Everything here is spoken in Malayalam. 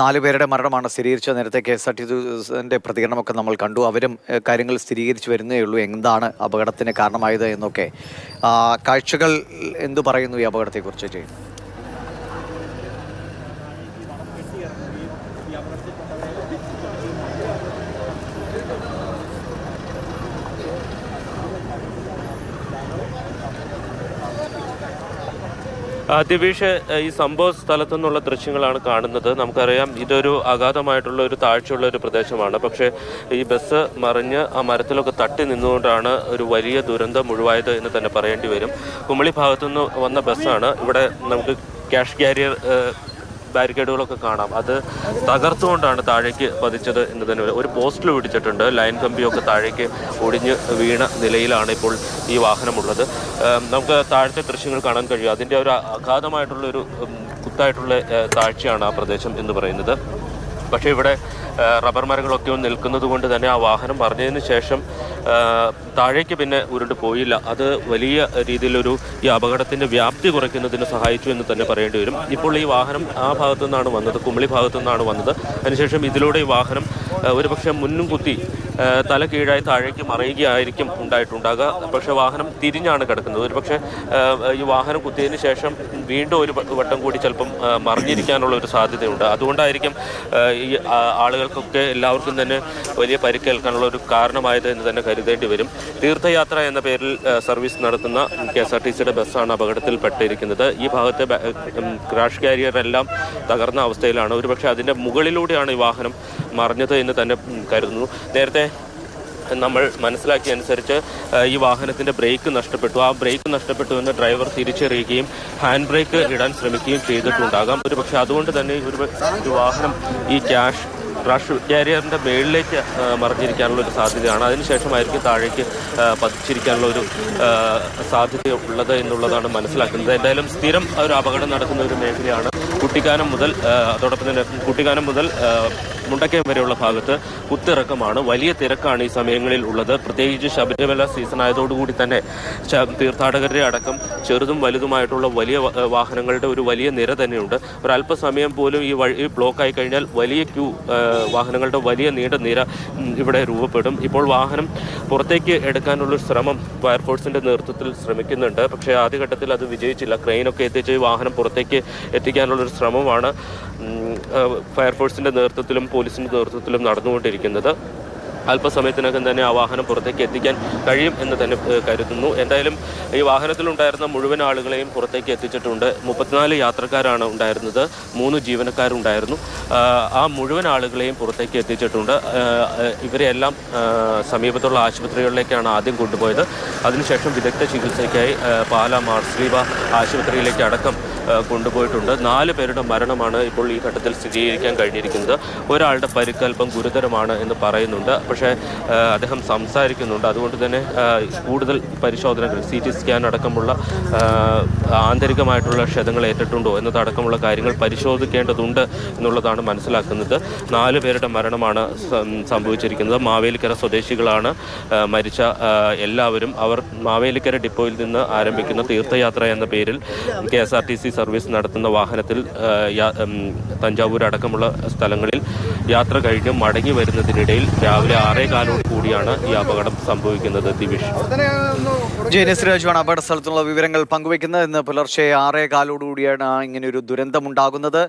നാല് പേരുടെ മരണമാണ് സ്ഥിരീകരിച്ചത് നേരത്തെ കെ എസ് ആർ ടി സിന്റെ പ്രതികരണമൊക്കെ നമ്മൾ കണ്ടു. അവരും കാര്യങ്ങൾ സ്ഥിരീകരിച്ചു വരുന്നേ ഉള്ളൂ. എന്താണ് അപകടത്തിന് കാരണമായത് എന്നൊക്കെ. കാഴ്ചകൾ എന്തു പറയുന്നു ഈ അപകടത്തെക്കുറിച്ച് ചെയ്യും ആ, ദിവേഷ് ഈ സംഭവ സ്ഥലത്തു നിന്നുള്ള ദൃശ്യങ്ങളാണ് കാണുന്നത്. നമുക്കറിയാം ഇതൊരു അഗാധമായിട്ടുള്ള ഒരു താഴ്ചയുള്ള ഒരു പ്രദേശമാണ്. പക്ഷേ ഈ ബസ് മറിഞ്ഞ് ആ മരത്തിലൊക്കെ തട്ടി നിന്നുകൊണ്ടാണ് ഒരു വലിയ ദുരന്തം മുഴുവായത് എന്ന് തന്നെ പറയേണ്ടി വരും. കുമളി ഭാഗത്തുനിന്ന് വന്ന ബസ്സാണ്. ഇവിടെ നമുക്ക് ക്യാഷ് ക്യാരിയർ ബാരിക്കേഡുകളൊക്കെ കാണാം. അത് തകർത്തുകൊണ്ടാണ് താഴേക്ക് പതിച്ചത് എന്ന് തന്നെ ഒരു പോസ്റ്റിൽ പിടിച്ചിട്ടുണ്ട്. ലൈൻ കമ്പിയൊക്കെ താഴേക്ക് ഒടിഞ്ഞ് വീണ നിലയിലാണ് ഇപ്പോൾ ഈ വാഹനമുള്ളത്. നമുക്ക് താഴത്തെ ദൃശ്യങ്ങൾ കാണാൻ കഴിയും. അതിന്റെ ഒരു അഗാധമായിട്ടുള്ള ഒരു കുത്തായിട്ടുള്ള താഴ്ചയാണ് ആ പ്രദേശം എന്ന് പറയുന്നത്. പക്ഷേ ഇവിടെ റബ്ബർ മരങ്ങളൊക്കെ നിൽക്കുന്നത് കൊണ്ട് തന്നെ ആ വാഹനം പറഞ്ഞതിന് ശേഷം താഴേക്ക് പിന്നെ ഉരുണ്ട് പോയില്ല. അത് വലിയ രീതിയിലൊരു ഈ അപകടത്തിന്റെ വ്യാപ്തി കുറയ്ക്കുന്നതിന് സഹായിച്ചു എന്ന് തന്നെ പറയേണ്ടി വരും. ഇപ്പോൾ ഈ വാഹനം ആ ഭാഗത്തു നിന്നാണ് വന്നത് കുമളി ഭാഗത്തു നിന്നാണ് വന്നത്. അതിനുശേഷം ഇതിലൂടെ ഈ വാഹനം ഒരു ഒരുപക്ഷെ മുന്നും കുത്തി തല കീഴായി താഴേക്ക് മറിയുകയായിരിക്കും ഉണ്ടായിട്ടുണ്ടാകുക. പക്ഷേ വാഹനം തിരിഞ്ഞാണ് കിടക്കുന്നത്. ഒരുപക്ഷെ പക്ഷേ ഈ വാഹനം കുത്തിയതിന് ശേഷം വീണ്ടും ഒരു വട്ടം കൂടി ചിലപ്പം മറിഞ്ഞിരിക്കാനുള്ള ഒരു സാധ്യതയുണ്ട്. അതുകൊണ്ടായിരിക്കും ഈ ആളുകൾക്കൊക്കെ എല്ലാവർക്കും തന്നെ വലിയ പരിക്കേൽക്കാനുള്ള ഒരു കാരണമായത് എന്ന് തന്നെ കരുതേണ്ടി വരും. തീർത്ഥയാത്ര എന്ന പേരിൽ സർവീസ് നടത്തുന്ന കെ എസ് ആർ ടി സിയുടെ ബസ്സാണ് അപകടത്തിൽപ്പെട്ടിരിക്കുന്നത്. ഈ ഭാഗത്തെ ക്രാഷ് കാരിയർ എല്ലാം തകർന്ന അവസ്ഥയിലാണ്. ഒരുപക്ഷെ അതിന്റെ മുകളിലൂടെയാണ് ഈ വാഹനം മറിഞ്ഞത് എന്ന് തന്നെ കരുതുന്നു. നേരത്തെ നമ്മൾ മനസ്സിലാക്കിയ അനുസരിച്ച് ഈ വാഹനത്തിന്റെ ബ്രേക്ക് നഷ്ടപ്പെട്ടു. ആ ബ്രേക്ക് നഷ്ടപ്പെട്ടു എന്ന് ഡ്രൈവർ തിരിച്ചറിയുകയും ഹാൻഡ് ബ്രേക്ക് ഇടാൻ ശ്രമിക്കുകയും ചെയ്തിട്ടുണ്ടാകാം. ഒരു പക്ഷേ അതുകൊണ്ട് തന്നെ ഒരു വാഹനം ഈ ക്യാഷ് ക്രാഷ് കാരിയറിന്റെ മേളിലേക്ക് മറിഞ്ഞിരിക്കാനുള്ള ഒരു സാധ്യതയാണ്. അതിനുശേഷമായിരിക്കും താഴേക്ക് പതിച്ചിരിക്കാനുള്ള ഒരു സാധ്യത ഉള്ളത് എന്നുള്ളതാണ് മനസ്സിലാക്കുന്നത്. എന്തായാലും സ്ഥിരം ഒരു അപകടം നടക്കുന്ന ഒരു മേഖലയാണ് കുട്ടിക്കാനം മുതൽ അതോടൊപ്പം തന്നെ കുട്ടിക്കാനം മുതൽ മുണ്ടക്കയം വരെയുള്ള ഭാഗത്ത് കുത്തിറക്കമാണ്. വലിയ തിരക്കാണ് ഈ സമയങ്ങളിൽ ഉള്ളത്. പ്രത്യേകിച്ച് ശബരിമല സീസൺ ആയതോടുകൂടി തന്നെ തീർത്ഥാടകരുടെ അടക്കം ചെറുതും വലുതുമായിട്ടുള്ള വലിയ വാഹനങ്ങളുടെ ഒരു വലിയ നിര തന്നെയുണ്ട്. ഒരല്പസമയം പോലും ഈ വഴി ബ്ലോക്ക് ആയി കഴിഞ്ഞാൽ വലിയ ക്യൂ വാഹനങ്ങളുടെ വലിയ നീണ്ട നിര ഇവിടെ രൂപപ്പെടും. ഇപ്പോൾ വാഹനം പുറത്തേക്ക് എടുക്കാനുള്ള ശ്രമം ഫയർഫോഴ്സിന്റെ നേതൃത്വത്തിൽ ശ്രമിക്കുന്നുണ്ട്. പക്ഷേ ആദ്യഘട്ടത്തിൽ അത് വിജയിച്ചില്ല. ക്രെയിനൊക്കെ എത്തിച്ച് വാഹനം പുറത്തേക്ക് എത്തിക്കാനുള്ളൊരു ശ്രമമാണ് ഫയർഫോഴ്സിന്റെ നേതൃത്വത്തിലും പോലീസിന്റെ നേതൃത്വത്തിലും നടന്നുകൊണ്ടിരിക്കുന്നത്. അല്പസമയത്തിനകം തന്നെ ആ വാഹനം പുറത്തേക്ക് എത്തിക്കാൻ കഴിയും എന്ന് തന്നെ കരുതുന്നു. എന്തായാലും ഈ വാഹനത്തിലുണ്ടായിരുന്ന മുഴുവൻ ആളുകളെയും പുറത്തേക്ക് എത്തിച്ചിട്ടുണ്ട്. മുപ്പത്തിനാല് യാത്രക്കാരാണ് ഉണ്ടായിരുന്നത്. മൂന്ന് ജീവനക്കാരുണ്ടായിരുന്നു. ആ മുഴുവൻ ആളുകളെയും പുറത്തേക്ക് എത്തിച്ചിട്ടുണ്ട്. ഇവരെല്ലാം സമീപത്തുള്ള ആശുപത്രികളിലേക്കാണ് ആദ്യം കൊണ്ടുപോയത്. അതിനുശേഷം വിദഗ്ധ ചികിത്സയ്ക്കായി പാല മാർസ്ലീവ ആശുപത്രിയിലേക്ക് അടക്കം കൊണ്ടുപോയിട്ടുണ്ട്. നാല് പേരുടെ മരണമാണ് ഇപ്പോൾ ഈ ഘട്ടത്തിൽ സ്ഥിരീകരിക്കാൻ കഴിഞ്ഞിരിക്കുന്നത്. ഒരാളുടെ പരിക്കൽപ്പം ഗുരുതരമാണ് എന്ന് പറയുന്നുണ്ട്. പക്ഷേ അദ്ദേഹം സംസാരിക്കുന്നുണ്ട്. അതുകൊണ്ട് തന്നെ കൂടുതൽ പരിശോധനകൾ സി ടി സ്കാൻ അടക്കമുള്ള ആന്തരികമായിട്ടുള്ള ക്ഷതങ്ങൾ ഏറ്റിട്ടുണ്ടോ എന്നതടക്കമുള്ള കാര്യങ്ങൾ പരിശോധിക്കേണ്ടതുണ്ട് എന്നുള്ളതാണ് മനസ്സിലാക്കുന്നത്. നാല് പേരുടെ മരണമാണ് സംഭവിച്ചിരിക്കുന്നത്. മാവേലിക്കര സ്വദേശികളാണ് മരിച്ച എല്ലാവരും. അവർ മാവേലിക്കര ഡിപ്പോയിൽ നിന്ന് ആരംഭിക്കുന്ന തീർത്ഥയാത്ര എന്ന പേരിൽ K S R T C service നടത്തുന്ന വാഹനത്തിൽ തഞ്ചാവൂർ അടക്കമുള്ള സ്ഥലങ്ങളിൽ യാത്ര കഴിഞ്ഞ് മടങ്ങി വരുന്നതിനിടയിൽ രാവിലെ ആറേ കാലോട് കൂടിയാണ് ഈ അപകടം സംഭവിക്കുന്നത് ദിവിഷ്. ജയനസ് രാജുവാണ് അപകട സ്ഥലത്തുള്ള വിവരങ്ങൾ പങ്കുവയ്ക്കുന്നത്. ഇന്ന് പുലർച്ചെ ആറേ കാലോടുകൂടിയാണ് ഇങ്ങനെ ഒരു ദുരന്തമുണ്ടാകുന്നത്.